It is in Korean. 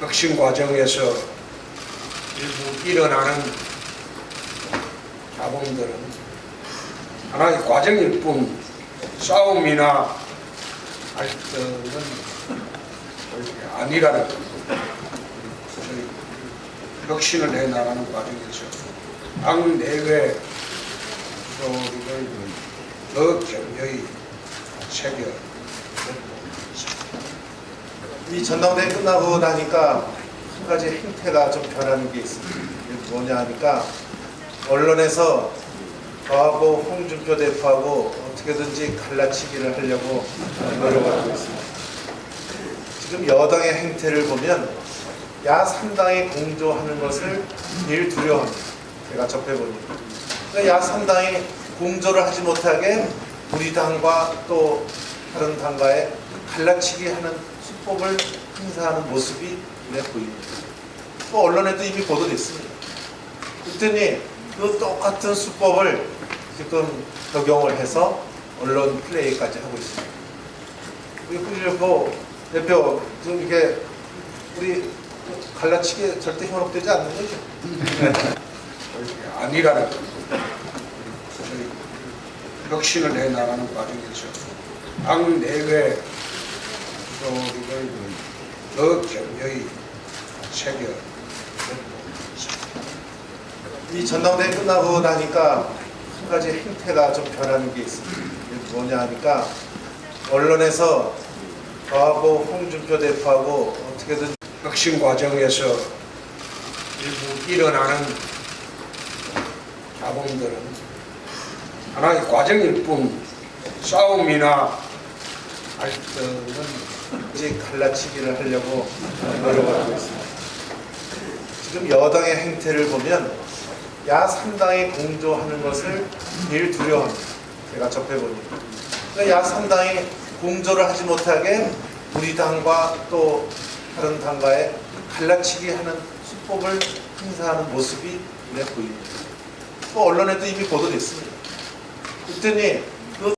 혁신 과정에서 일부 일어나는 자본들은 하나의 과정일 뿐 싸움이나 갈등은 아니라는 것. 저희 혁신을 해 나가는 과정에서 당 내외 소리를 더 격려히 새겨 이 전당대회 끝나고 나니까 한 가지 행태가 좀 변하는 게 있습니다. 이게 뭐냐 하니까 언론에서 저하고 홍준표 대표하고 어떻게든지 갈라치기를 하려고 노력하고 있습니다. 지금 여당의 행태를 보면 야 3당이 공조하는 것을 제일 두려워합니다. 제가 접해보니까. 그러니까 야 3당이 공조를 하지 못하게 우리 당과 또 다른 당과의 갈라치기 하는 수법을 행사하는 모습이 눈에 보입니다. 또 언론에도 이미 보도됐습니다. 그랬더니 그 똑같은 수법을 지금 적용을 해서 언론 플레이까지 하고 있습니다. 우리 홍준표 대표 지금 이게 우리 갈라치기 절대 현혹되지 않는 거죠. 아니라는 혁신을 해 나가는 과정에서 당 내외 소리를 더 격려히 새겨 이 전당대회 끝나고 나니까 한 가지 행태가 좀 변하는 게 있습니다. 이게 뭐냐 하니까 언론에서 저하고 홍준표 대표하고 어떻게든 혁신 과정에서 일부 일어나는 자본들은 하나의 과정일 뿐 싸움이나 갈등은 이제 갈라치기를 하려고 노력하고 있습니다. 지금 여당의 행태를 보면 야 3당이 공조하는 것을 제일 두려워합니다. 제가 접해보니까. 그러니까 야 3당이 공조를 하지 못하게 우리 당과 또 다른 당과의 갈라치기 하는 수법을 행사하는 모습이 눈에 보입니다. 또 언론에도 이미 보도됐습니다. 그랬더니